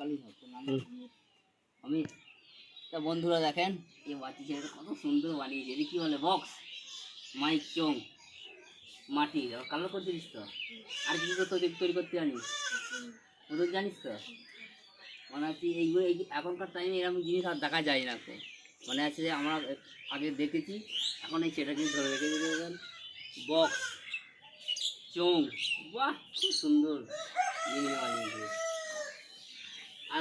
তোর আমি তা বন্ধুরা দেখেন, এই বাতি ছেলেটা কত সুন্দর বানিয়েছে। এটা কি বলে? বক্স? মাইক চং। মাটি। কালো করতে দিস তো? আর কিছু তো তৈরি তৈরি করতে জানিস? তো জানিস তো? মানে হচ্ছে এইগুলো, এই এখনকার টাইমে এরকম জিনিস আর দেখা যায় না তো। মানে আছে যে আমরা আগে দেখেছি, এখন এই সেটা কিন্তু ধরে রেখে দিয়েছেন বক্স। চোং। বাহ খুব সুন্দর। জিনিস বানিয়েছে।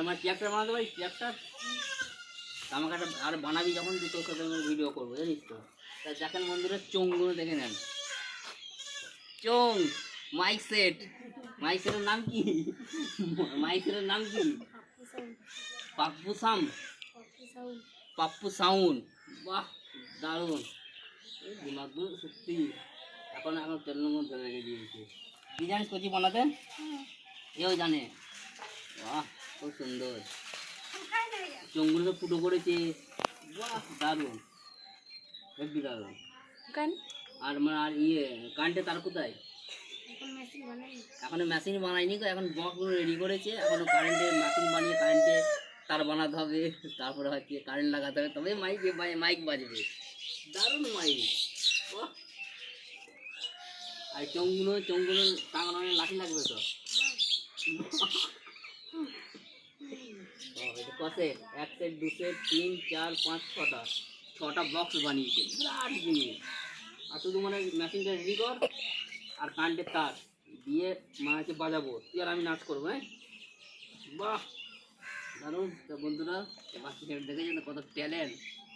আমার ট্র্যাক্টর বানাতে পারি ট্র্যাক্টর আমাকে একটা আর বানাবি যখন তুই তোর সাথে ভিডিও করব জানিস তো? তা দেখেন মন্দিরের চোংগুলো দেখে নেন। চোং মাইক সেট মাইক সেটের নাম কি? মাইক সেটের নাম কি? পাপ্পু সাম পাপ্পু সাউন্ড বাহ দারুণ। এই দিমাগগুলো সত্যি এখন এখন তেলের মধ্যে রেখে দিয়েছে কি জানিস কচি বানাতে? এও জানে। বাহ। খুব সুন্দর। চোঙগুলো তো ফুটো করেছে। বাহ। দারুণ। হেব্বি দারুণ। আর মানে আর ইয়ে কারেন্টে তার কোথায়? এখনও মেশিন বানায়নি তো এখন বক্সগুলো রেডি করেছে। এখনও কারেন্টের মেশিন বানিয়ে কারেন্টে তার বানাতে হবে। তারপরে হচ্ছে কারেন্ট লাগাতে হবে। তবে মাইক মাইক বাজবে। দারুণ মাইক বাহ। আর চোঙগুলো চোঙগুলো টাঙানো লাঠি লাগবে তো? কসে এক সেট দু সেট তিন, চার, পাঁচ, ছটা। ছটা বক্স বানিয়েছে। বিরাট জিনিস। আর শুধু মানে মেশিনটা রেডি কর আর কারেন্টের তার দিয়ে মানে হচ্ছে বাজাবো। তুই আর আমি নাচ করব হ্যাঁ? বাহ! দারুণ। তো বন্ধুরা ছেলে দেখেছেন কত ট্যালেন্ট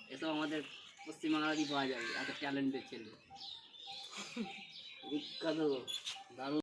এসব আমাদের পশ্চিমবাংলাতেই পাওয়া যাবে। এত ট্যালেন্টের ছেলে। বিখ্যাত। দারুণ।